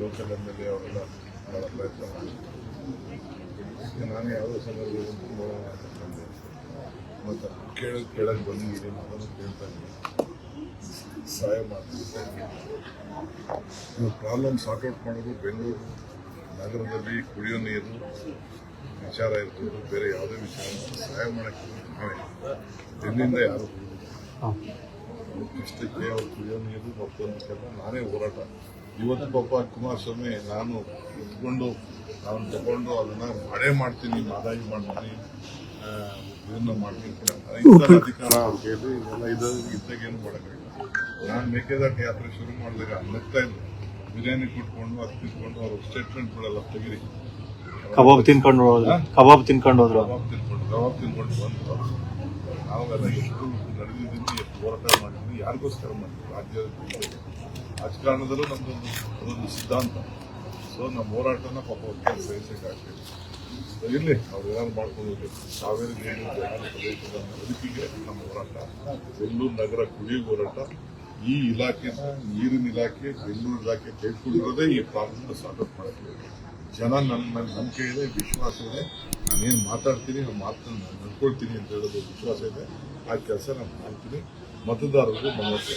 Local M L A ಅವರೆಲ್ಲ ಭಾಳ ಪ್ರಯತ್ನ ಮಾಡಿದ್ರು ನಾನು ಯಾವುದೋ ಸಂದರ್ಭದಲ್ಲಿ ನೋಡೋಣ ಅಂತ ಬಂದೆ ಮತ್ತು ಕೇಳೋದು ಕೇಳಕ್ಕೆ ಬಂದಿದ್ದೀನಿ ಅದನ್ನು ಕೇಳ್ತಾ ಇದ್ದೀನಿ. ಸಹಾಯ ಮಾಡ್ತೀನಿ. ಪ್ರಾಬ್ಲಮ್ ಸಾರ್ಟ್ ಔಟ್ ಮಾಡೋದು ಬೆಂಗಳೂರು ನಗರದಲ್ಲಿ ಕುಡಿಯೋ ನೀರು ವಿಚಾರ ಇರ್ಬೋದು ಬೇರೆ ಯಾವುದೇ ವಿಚಾರ ಸಹಾಯ ಮಾಡೋಕ್ಕೆ ನಾವೇ ದಿನದಿಂದ ಯಾರು ಇಷ್ಟಕ್ಕೆ ಅವ್ರು ಕುಡಿಯೋ ನೀರು ಮತ್ತೊಂದಕ್ಕೆಲ್ಲ ನಾನೇ ಹೋರಾಟ. ಇವತ್ತು ಪಾಪ ಕುಮಾರಸ್ವಾಮಿ ನಾನು ಇಟ್ಕೊಂಡು ನಾನು ತಗೊಂಡು ಅದನ್ನ ಮಾಡೇ ಮಾಡ್ತೀನಿ ಮಾದಾಗಿ ಮಾಡ್ತೀನಿ ಇದನ್ನ ಮಾಡ್ತೀನಿ ಅಧಿಕಾರ ಅವ್ರ ಕೈಯಲ್ಲಿ ಇದೆಲ್ಲ ಇದು ಇದ್ದಾಗ ಏನು ಮಾಡೋಕ್ಕಾಗಿಲ್ಲ. ನಾನು ಮೇಕೆದಾಟ ಯಾತ್ರೆ ಶುರು ಮಾಡಿದಾಗ ನಗ್ತಾ ಇದ್ರು ಬಿರಿಯಾನಿ ಕುಟ್ಕೊಂಡು ಅದು ತಿನ್ಕೊಂಡು ಅವ್ರ ಸ್ಟೇಟ್ಮೆಂಟ್ಗಳೆಲ್ಲ ತೆಗಿರಿ. ಕಬಾಬ್ ತಿನ್ಕೊಂಡು ಕಬಾಬ್ ತಿನ್ಕೊಂಡು ಹೋದ್ರು. ಕಬಾಬ್ ತಿನ್ಕೊಂಡು ಕಬಾಬ್ ತಿನ್ಕೊಂಡು ಬಂದು ನಾವೆಲ್ಲ ಎಷ್ಟು ನಡೆದಿದ್ದೀನಿ, ಎಷ್ಟು ಹೋರಾಟ ಮಾಡಿದ್ದೀನಿ, ಯಾರಿಗೋಸ್ಕರ ಮಾಡಿದ್ವಿ ರಾಜ್ಯ ರಾಜಕಾರಣದಲ್ಲೂ ನಮ್ಮದೊಂದು ಅದೊಂದು ಸಿದ್ಧಾಂತ. ಸೊ ನಮ್ಮ ಹೋರಾಟನ ಪಾಪ ಅವ್ರಿಗೆ ಸಹಿಸಕ್ಕಾಗ್ತದೆ ಇರಲಿ, ಅವ್ರು ಏನಾದ್ರು ಮಾಡ್ಕೊಂಡು ಕಾವೇರಿ ಪ್ರದೇಶದ ಬದುಕಿಗೆ ನಮ್ಮ ಹೋರಾಟ, ಬೆಂಗಳೂರು ನಗರ ಕುಡಿಯುವ ಹೋರಾಟ ಈ ಇಲಾಖೆನ ನೀರಿನ ಇಲಾಖೆ, ಬೆಂಗಳೂರು ಇಲಾಖೆ ತೆಗೆದುಕೊಂಡಿರೋದೇ ಈ ಪ್ರಾಬ್ಲಮ್ ಸಾರ್ಟ್ ಔಟ್ ಮಾಡಕ್ಕೆ ಜನ ನನ್ನ ನನ್ನ ನಂಬಿಕೆ ಇದೆ, ವಿಶ್ವಾಸ ಇದೆ. ನಾನೇನು ಮಾತಾಡ್ತೀನಿ, ಆ ಮಾತನ್ನ ನಾನು ನಡ್ಕೊಳ್ತೀನಿ ಅಂತ ಹೇಳೋದು ವಿಶ್ವಾಸ ಇದೆ. ಆ ಕೆಲಸ ನಾನು ಮಾಡ್ತೀನಿ. ಮತದಾರರಿಗೂ ಮನವರಿಕೆ